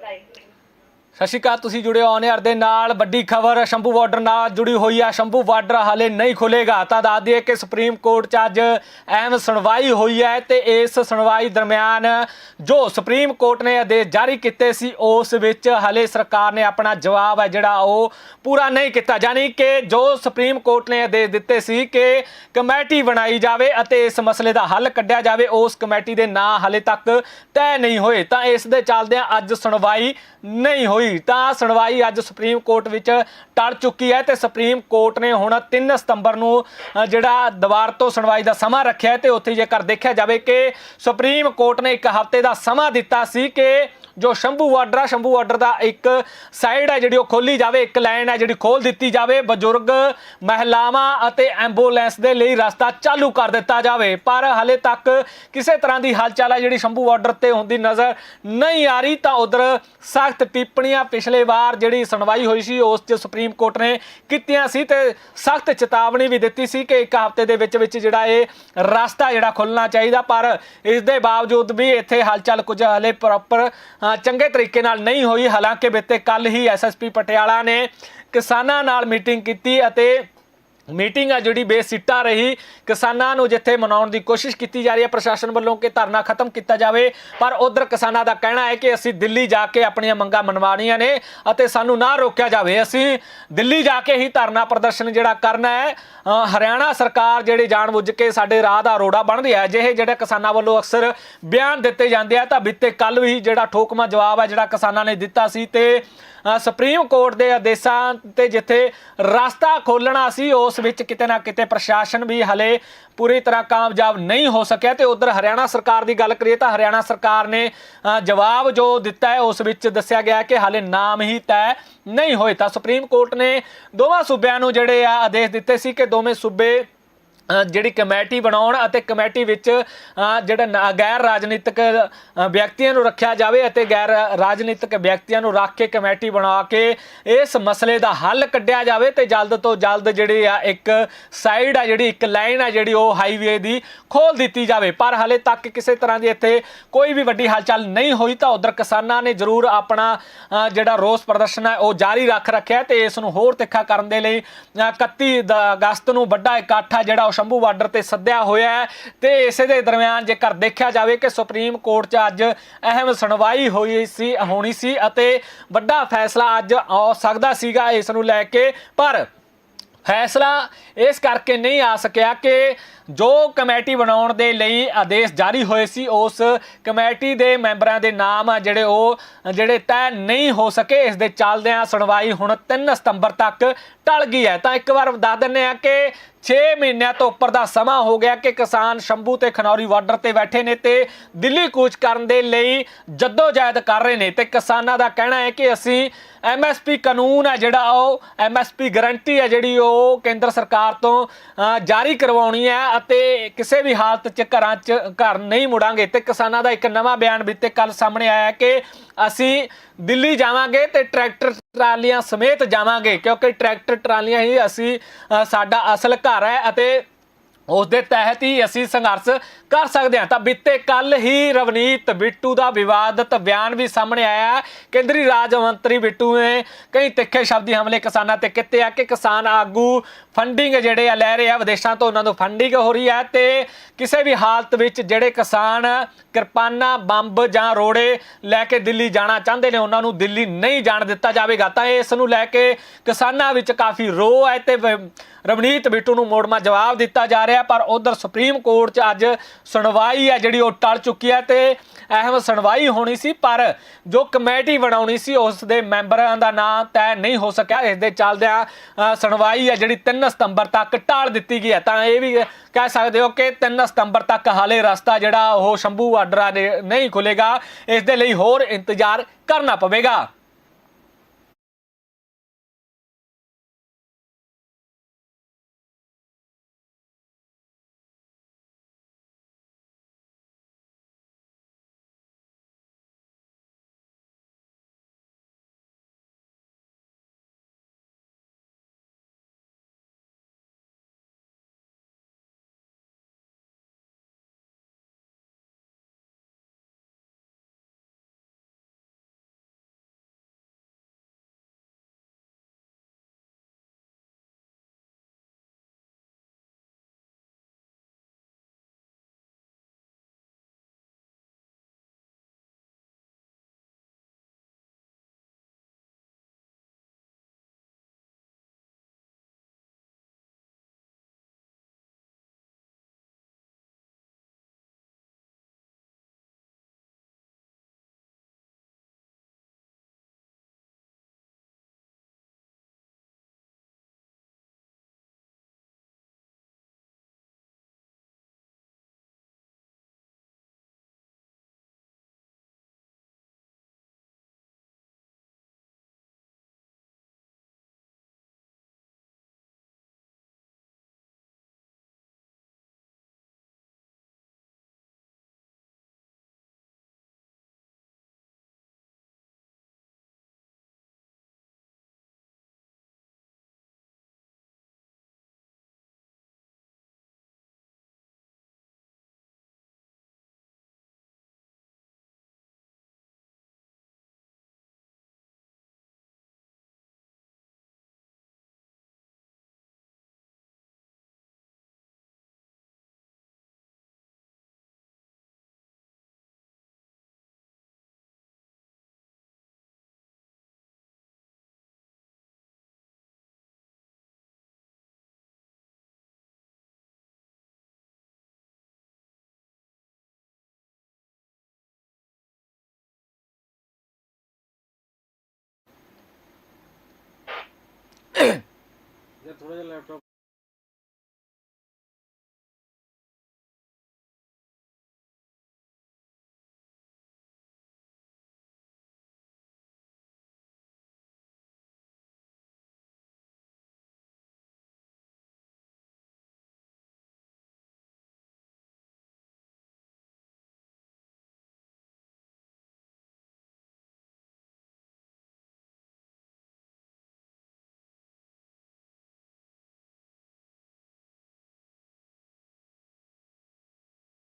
来。ਸਤਿ ਸ਼੍ਰੀ ਅਕਾਲ, ਤੁਸੀਂ ਜੁੜੇ ਹੋ ਔਨ ਦੇ ਨਾਲ। ਵੱਡੀ ਖਬਰ, ਸ਼ੰਭੂ ਬਾਰਡਰ ਨਾਲ ਜੁੜੀ ਹੋਈ ਆ। ਸ਼ੰਭੂ ਬਾਰਡਰ ਹਾਲੇ ਨਹੀਂ ਖੁੱਲੇਗਾ ਤਾਂ ਦੱਸ ਦਈਏ ਕਿ ਸੁਪਰੀਮ ਕੋਰਟ 'ਚ ਅੱਜ ਅਹਿਮ ਸੁਣਵਾਈ ਹੋਈ ਹੈ ਤੇ ਇਸ ਸੁਣਵਾਈ ਦਰਮਿਆਨ ਜੋ ਸੁਪਰੀਮ ਕੋਰਟ ਨੇ ਆਦੇਸ਼ ਜਾਰੀ ਕੀਤੇ ਸੀ, ਉਸ ਵਿੱਚ ਹਾਲੇ ਸਰਕਾਰ ਨੇ ਆਪਣਾ ਜਵਾਬ ਹੈ ਜਿਹੜਾ ਉਹ ਪੂਰਾ ਨਹੀਂ ਕੀਤਾ। ਯਾਨੀ ਕਿ ਜੋ ਸੁਪਰੀਮ ਕੋਰਟ ਨੇ ਆਦੇਸ਼ ਦਿੱਤੇ ਸੀ ਕਿ ਕਮੇਟੀ ਬਣਾਈ ਜਾਵੇ ਅਤੇ ਇਸ ਮਸਲੇ ਦਾ ਹੱਲ ਕੱਢਿਆ ਜਾਵੇ, ਉਸ ਕਮੇਟੀ ਦੇ ਨਾਂ ਹਾਲੇ ਤੱਕ ਤੈਅ ਨਹੀਂ ਹੋਏ। ਤਾਂ ਇਸ ਦੇ ਚੱਲਦਿਆਂ ਅੱਜ ਸੁਣਵਾਈ ਨਹੀਂ ਹੋਈ ਤਾਂ ਸੁਣਵਾਈ ਅੱਜ ਸੁਪਰੀਮ ਕੋਰਟ ਵਿੱਚ ਟਲ ਚੁੱਕੀ ਹੈ ਤੇ ਸੁਪਰੀਮ ਕੋਰਟ ਨੇ ਹੁਣ 3 ਸਤੰਬਰ ਨੂੰ ਜਿਹੜਾ ਦੁਬਾਰ ਤੋਂ ਸੁਣਵਾਈ ਦਾ ਸਮਾਂ ਰੱਖਿਆ ਤੇ ਉੱਥੇ ਜੇਕਰ ਦੇਖਿਆ ਜਾਵੇ ਕਿ ਸੁਪਰੀਮ ਕੋਰਟ ਨੇ ਇੱਕ ਹਫ਼ਤੇ ਦਾ ਸਮਾਂ ਦਿੱਤਾ ਸੀ ਕਿ ਜੋ ਸ਼ੰਭੂ ਬਾਰਡਰ ਆ, ਸ਼ੰਭੂ ਬਾਰਡਰ ਦਾ ਇੱਕ ਸਾਈਡ ਹੈ ਜਿਹੜੀ ਉਹ ਖੋਲੀ ਜਾਵੇ, ਇੱਕ ਲਾਈਨ ਹੈ ਜਿਹੜੀ ਖੋਲ ਦਿੱਤੀ ਜਾਵੇ, ਬਜ਼ੁਰਗ ਮਹਿਲਾਵਾਂ ਅਤੇ ਐਂਬੂਲੈਂਸ ਦੇ ਲਈ ਰਸਤਾ ਚਾਲੂ ਕਰ ਦਿੱਤਾ ਜਾਵੇ। ਪਰ ਹਲੇ ਤੱਕ ਕਿਸੇ ਤਰ੍ਹਾਂ ਦੀ ਹਲਚਲ ਹੈ ਜਿਹੜੀ ਸ਼ੰਭੂ ਬਾਰਡਰ ਤੇ ਹੁੰਦੀ ਨਜ਼ਰ ਨਹੀਂ ਆ ਰਹੀ, ਤਾਂ ਉਧਰ ਸਖਤ ਟਿੱਪਣੀਆਂ ਪਿਛਲੇ ਵਾਰ ਜਿਹੜੀ ਸੁਣਵਾਈ ਹੋਈ ਸੀ, ਉਸ 'ਚ ਸੁਪਰੀਮ ਕੋਰਟ ਨੇ ਕੀਤੀਆਂ ਸੀ ਤੇ ਸਖਤ ਚੇਤਾਵਨੀ ਵੀ ਦਿੱਤੀ ਸੀ ਕਿ ਇੱਕ ਹਫ਼ਤੇ ਦੇ ਵਿੱਚ ਵਿੱਚ ਜਿਹੜਾ ਇਹ ਰਸਤਾ ਜਿਹੜਾ ਖੁੱਲਣਾ ਚਾਹੀਦਾ। ਪਰ ਇਸ ਦੇ ਬਾਵਜੂਦ ਵੀ ਇੱਥੇ ਹਲਚਲ ਕੁਝ ਹਲੇ ਪ੍ਰੋਪਰ ਚੰਗੇ ਤਰੀਕੇ ਨਾਲ ਨਹੀਂ ਹੋਈ। ਹਾਲਾਂਕਿ ਬੀਤੇ ਕੱਲ ਹੀ ਐਸਐਸਪੀ ਪਟਿਆਲਾ ਨੇ ਕਿਸਾਨਾਂ ਨਾਲ ਮੀਟਿੰਗ ਕੀਤੀ ਅਤੇ ਮੀਟਿੰਗ ਆ ਜਿਹੜੀ ਬੇਸਿੱਟਾ ਰਹੀ। ਕਿਸਾਨਾਂ ਨੂੰ ਜਿੱਥੇ ਮਨਾਉਣ ਦੀ ਕੋਸ਼ਿਸ਼ ਕੀਤੀ ਜਾ ਰਹੀ ਹੈ, ਪ੍ਰਸ਼ਾਸਨ ਵੱਲੋਂ ਕਿ ਧਰਨਾ ਖਤਮ ਕੀਤਾ ਜਾਵੇ। ਪਰ ਉਧਰ ਕਿਸਾਨਾਂ ਦਾ ਕਹਿਣਾ ਹੈ ਕਿ ਅਸੀਂ ਦਿੱਲੀ ਜਾ ਕੇ ਆਪਣੀਆਂ ਮੰਗਾਂ ਮਨਵਾਉਣੀਆਂ ਨੇ ਅਤੇ ਸਾਨੂੰ ਨਾ ਰੋਕਿਆ ਜਾਵੇ। ਅਸੀਂ ਦਿੱਲੀ ਜਾ ਕੇ ਹੀ ਧਰਨਾ ਪ੍ਰਦਰਸ਼ਨ ਜਿਹੜਾ ਕਰਨਾ ਹੈ ਹਰਿਆਣਾ ਸਰਕਾਰ ਜਿਹੜੀ ਜਾਣਬੁੱਝ ਕੇ ਸਾਡੇ ਰਾਹ ਦਾ ਰੋੜਾ ਬਣਦੀ ਹੈ, ਜਿਹੇ ਜਿਹੜਾ ਕਿਸਾਨਾਂ ਵੱਲੋਂ ਅਕਸਰ ਬਿਆਨ ਦਿੱਤੇ ਜਾਂਦੇ ਆ, ਤਾਂ ਬੀਤੇ ਕੱਲ ਵੀ ਜਿਹੜਾ ਠੋਕਮਾ ਜਵਾਬ ਹੈ ਜਿਹੜਾ ਕਿਸਾਨਾਂ ਨੇ ਦਿੱਤਾ ਸੀ ਤੇ ਸੁਪਰੀਮ ਕੋਰਟ ਦੇ ਆਦੇਸ਼ਾਂ ਤੇ ਜਿੱਥੇ ਰਸਤਾ ਖੋਲਣਾ ਸੀ, ਉਸ ਵਿੱਚ ਕਿਤੇ ਨਾ ਕਿਤੇ ਪ੍ਰਸ਼ਾਸਨ ਵੀ ਹਲੇ ਪੂਰੀ ਤਰ੍ਹਾਂ ਕਾਮਯਾਬ ਨਹੀਂ ਹੋ ਸਕਿਆ ਤੇ ਉਧਰ ਹਰਿਆਣਾ ਸਰਕਾਰ ਦੀ ਗੱਲ ਕਰੀਏ ਤਾਂ ਹਰਿਆਣਾ ਸਰਕਾਰ ਨੇ ਜਵਾਬ ਜੋ ਦਿੱਤਾ ਹੈ, ਉਸ ਵਿੱਚ ਦੱਸਿਆ ਗਿਆ ਕਿ ਹਾਲੇ ਨਾਮ ਹੀ ਤੈਅ ਨਹੀਂ ਹੋਏ। ਤਾਂ ਸੁਪਰੀਮ ਕੋਰਟ ਨੇ ਦੋਵਾਂ ਸੂਬਿਆਂ ਨੂੰ ਜਿਹੜੇ ਆ, ਆਦੇਸ਼ ਦਿੱਤੇ ਸੀ ਕਿ ਦੋਵੇਂ ਸੂਬੇ ਜਿਹੜੀ ਕਮੇਟੀ ਬਣਾਉਣ ਅਤੇ ਕਮੇਟੀ ਵਿੱਚ ਜਿਹੜਾ ਨ- ਗੈਰ ਰਾਜਨੀਤਿਕ ਵਿਅਕਤੀਆਂ ਨੂੰ ਰੱਖਿਆ ਜਾਵੇ ਅਤੇ ਗੈਰ ਰਾਜਨੀਤਿਕ ਵਿਅਕਤੀਆਂ ਨੂੰ ਰੱਖ ਕੇ ਕਮੇਟੀ ਬਣਾ ਕੇ ਇਸ ਮਸਲੇ ਦਾ ਹੱਲ ਕੱਢਿਆ ਜਾਵੇ ਤੇ ਜਲਦ ਤੋਂ ਜਲਦ ਜਿਹੜੀ ਆ ਇੱਕ ਸਾਈਡ ਆ ਜਿਹੜੀ ਇੱਕ ਲਾਈਨ ਆ ਜਿਹੜੀ ਉਹ ਹਾਈਵੇ ਦੀ ਖੋਲ ਦਿੱਤੀ ਜਾਵੇ। ਪਰ ਹਲੇ ਤੱਕ ਕਿਸੇ ਤਰ੍ਹਾਂ ਦੀ ਇੱਥੇ ਕੋਈ ਵੀ ਵੱਡੀ ਹਲਚਲ ਨਹੀਂ ਹੋਈ ਤਾਂ ਉਧਰ ਕਿਸਾਨਾਂ ਨੇ ਜ਼ਰੂਰ ਆਪਣਾ ਜਿਹੜਾ ਰੋਸ ਪ੍ਰਦਰਸ਼ਨ ਹੈ ਉਹ ਜਾਰੀ ਰੱਖ ਰੱਖਿਆ ਤੇ ਇਸ ਨੂੰ ਹੋਰ ਤਿੱਖਾ ਕਰਨ ਦੇ ਲਈ ਅ, 31 ਦ- ਅਗਸਤ ਨੂੰ ਵੱਡਾ ਇਕੱਠ ਆ ਜਿਹੜਾ ਉਹ ਸ਼ੰਭੂ ਬਾਰਡਰ ਤੇ ਸੱਦਿਆ ਹੋਇਆ ਹੈ ਤੇ ਇਸੇ ਦੇ ਦਰਮਿਆਨ ਜੇਕਰ ਦੇਖਿਆ ਜਾਵੇ ਕਿ ਸੁਪਰੀਮ ਕੋਰਟ 'ਚ ਅੱਜ ਅਹਿਮ ਸੁਣਵਾਈ ਹੋਈ ਸੀ, ਹੋਣੀ ਸੀ ਅਤੇ ਵੱਡਾ ਫੈਸਲਾ ਅੱਜ ਆ ਸਕਦਾ ਸੀਗਾ ਇਸ ਨੂੰ ਲੈ ਕੇ, ਪਰ ਫੈਸਲਾ ਇਸ ਕਰਕੇ ਨਹੀਂ ਆ ਸਕਿਆ ਕਿ ਜੋ ਕਮੇਟੀ ਬਣਾਉਣ ਦੇ ਲਈ ਆਦੇਸ਼ ਜਾਰੀ ਹੋਏ ਸੀ, ਉਸ ਕਮੇਟੀ ਦੇ ਮੈਂਬਰਾਂ ਦੇ ਨਾਮ ਆ ਜਿਹੜੇ ਉਹ, ਜਿਹੜੇ ਤੈਅ ਨਹੀਂ ਹੋ ਸਕੇ, ਇਸ ਦੇ ਚੱਲਦਿਆਂ ਸੁਣਵਾਈ ਹੁਣ 3 ਸਤੰਬਰ ਤੱਕ ਟਲ ਗਈ ਹੈ। ਤਾਂ ਇੱਕ ਵਾਰ ਦੱਸ ਦਿੰਨੇ ਆ ਕਿ 6 ਮਹੀਨਿਆਂ ਤੋਂ ਉੱਪਰ ਦਾ ਸਮਾਂ ਹੋ ਗਿਆ ਕਿ ਕਿਸਾਨ ਸ਼ੰਭੂ ਤੇ ਖਨੌਰੀ ਬਾਰਡਰ ਤੇ ਬੈਠੇ ਨੇ ਤੇ ਦਿੱਲੀ ਕੂਚ ਕਰਨ ਦੇ ਲਈ ਜਦੋਜਹਿਦ ਕਰ ਰਹੇ ਨੇ ਤੇ ਕਿਸਾਨਾਂ ਦਾ ਕਹਿਣਾ ਹੈ ਕਿ ਅਸੀਂ ਐਮਐਸਪੀ ਕਾਨੂੰਨ ਹੈ ਜਿਹੜਾ ਉਹ ਐਮਐਸਪੀ ਗਾਰੰਟੀ ਹੈ ਜਿਹੜੀ ਉਹ ਕੇਂਦਰ ਸਰਕਾਰ ਤੋਂ ਜਾਰੀ ਕਰਵਾਉਣੀ ਹੈ ਅਤੇ ਕਿਸੇ ਵੀ ਹਾਲਤ 'ਚ ਘਰਾਂ 'ਚ ਘਰ ਨਹੀਂ ਮੁੜਾਂਗੇ। ਤੇ ਕਿਸਾਨਾਂ ਦਾ ਇੱਕ ਨਵਾਂ ਬਿਆਨ ਬੀਤੇ ਕੱਲ ਸਾਹਮਣੇ ਆਇਆ ਕਿ ਅਸੀਂ ਦਿੱਲੀ ਜਾਵਾਂਗੇ ਤੇ ਟਰੈਕਟਰ ਟਰਾਲੀਆਂ ਸਮੇਤ ਜਾਵਾਂਗੇ, ਕਿਉਂਕਿ ਟਰੈਕਟਰ ਟਰਾਲੀਆਂ ਹੀ ਅਸੀਂ ਸਾਡਾ ਅਸਲ ਘਰ ਹੈ ਅਤੇ ਉਸ ਦੇ ਤਹਿਤ ਹੀ ਅਸੀਂ ਸੰਘਰਸ਼ ਕਰ ਸਕਦੇ ਹਾਂ। ਤਾਂ ਬੀਤੇ ਕੱਲ ਹੀ ਰਵਨੀਤ ਬਿੱਟੂ ਦਾ ਵਿਵਾਦਤ ਬਿਆਨ ਵੀ ਸਾਹਮਣੇ ਆਇਆ ਕੇਂਦਰੀ ਰਾਜ ਮੰਤਰੀ ਬਿੱਟੂ ਨੇ ਕਈ ਤਿੱਖੇ ਸ਼ਬਦੀ ਹਮਲੇ ਕਿਸਾਨਾਂ ਤੇ ਕੀਤੇ ਆ ਕਿ ਕਿਸਾਨ ਆਗੂ ਫੰਡਿੰਗ ਜਿਹੜੇ ਆ ਲੈ ਰਹੇ ਆ, ਵਿਦੇਸ਼ਾਂ ਤੋਂ ਉਹਨਾਂ ਨੂੰ ਫੰਡਿੰਗ ਹੋ ਰਹੀ ਹੈ ਤੇ ਕਿਸੇ ਵੀ ਹਾਲਤ ਵਿੱਚ ਜਿਹੜੇ ਕਿਸਾਨ ਕਿਰਪਾਨਾਂ, ਬੰਬ ਜਾਂ ਰੋੜੇ ਲੈ ਕੇ ਦਿੱਲੀ ਜਾਣਾ ਚਾਹੁੰਦੇ ਨੇ, ਉਹਨਾਂ ਨੂੰ ਦਿੱਲੀ ਨਹੀਂ ਜਾਣ ਦਿੱਤਾ ਜਾਵੇਗਾ। ਤਾਂ ਇਸ ਨੂੰ ਲੈ ਕੇ ਕਿਸਾਨਾਂ ਵਿੱਚ ਕਾਫੀ ਰੋਹ ਹੈ ਤੇ ਰਵਨੀਤ ਬਿੱਟੂ ਨੂੰ ਮੋੜਮਾ ਜਵਾਬ ਦਿੱਤਾ ਜਾ ਰਿਹਾ, ਪਰ ਉਧਰ ਸੁਪਰੀਮ ਕੋਰਟ 'ਚ ਅੱਜ ਸੁਣਵਾਈ ਹੈ ਜਿਹੜੀ ਉਹ ਟਲ ਚੁੱਕੀ ਹੈ ਤੇ ਅਹਿਮ ਸੁਣਵਾਈ ਹੋਣੀ ਸੀ, ਪਰ ਜੋ ਕਮੇਟੀ ਬਣਾਉਣੀ ਸੀ, ਉਸ ਦੇ ਮੈਂਬਰਾਂ ਦਾ ਨਾਂ ਤੈਅ ਨਹੀਂ ਹੋ ਸਕਿਆ। ਇਸ ਦੇ ਚੱਲਦਿਆਂ ਸੁਣਵਾਈ ਹੈ ਜਿਹੜੀ 3 ਸਤੰਬਰ ਤੱਕ ਟਾਲ ਦਿੱਤੀ ਗਈ ਹੈ। ਤਾਂ ਇਹ ਵੀ ਕਹਿ ਸਕਦੇ ਹੋ ਕਿ 3 ਸਤੰਬਰ ਤੱਕ ਹਾਲੇ ਰਸਤਾ ਜਿਹੜਾ ਉਹ ਸ਼ੰਭੂ ਬਾਰਡਰ ਦੇ ਨਹੀਂ ਖੁੱਲੇਗਾ ਇਸ ਦੇ ਲਈ ਹੋਰ ਇੰਤਜ਼ਾਰ ਕਰਨਾ ਪਵੇਗਾ। ਥੋੜਾ ਜਿਹਾ ਲੈਪਟਾਪ